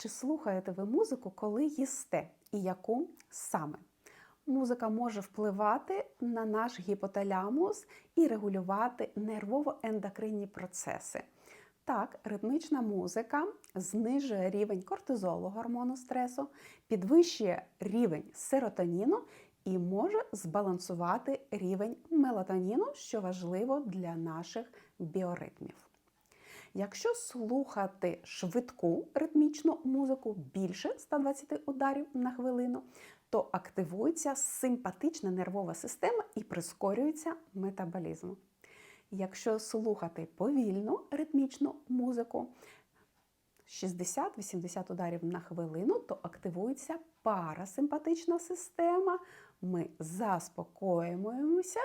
Чи слухаєте ви музику, коли їсте? І яку саме? Музика може впливати на наш гіпоталямус і регулювати нервово-ендокринні процеси. Так, ритмічна музика знижує рівень кортизолу гормону стресу, підвищує рівень серотоніну і може збалансувати рівень мелатоніну, що важливо для наших біоритмів. Якщо слухати швидку ритмічну музику більше 120 ударів на хвилину, то активується симпатична нервова система і прискорюється метаболізм. Якщо слухати повільну ритмічну музику 60-80 ударів на хвилину, то активується парасимпатична система. Ми заспокоюємося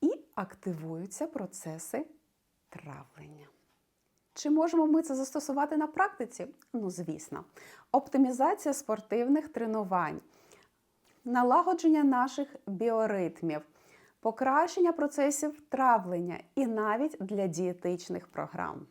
і активуються процеси травлення. Чи можемо ми це застосувати на практиці? Ну, звісно, оптимізація спортивних тренувань, налагодження наших біоритмів, покращення процесів травлення і навіть для дієтичних програм.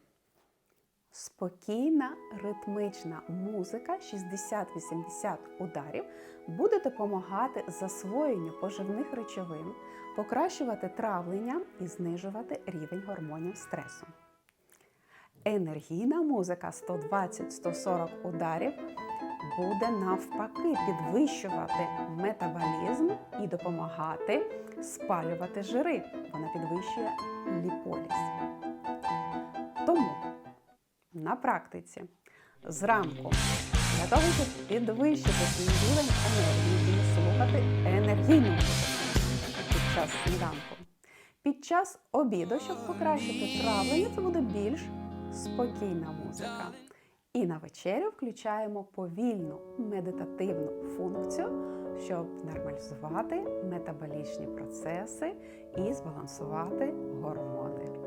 Спокійна ритмична музика 60-80 ударів буде допомагати засвоєнню поживних речовин, покращувати травлення і знижувати рівень гормонів стресу. Енергійна музика 120-140 ударів буде навпаки підвищувати метаболізм і допомагати спалювати жири. Вона підвищує ліполіз. Тому на практиці зранку для того, щоб підвищити свій рівень енергії і слухати енергійну під час сніданку. Під час обіду, щоб покращити травлення, це буде більш спокійна музика. І на вечерю включаємо повільну медитативну функцію, щоб нормалізувати метаболічні процеси і збалансувати гормони.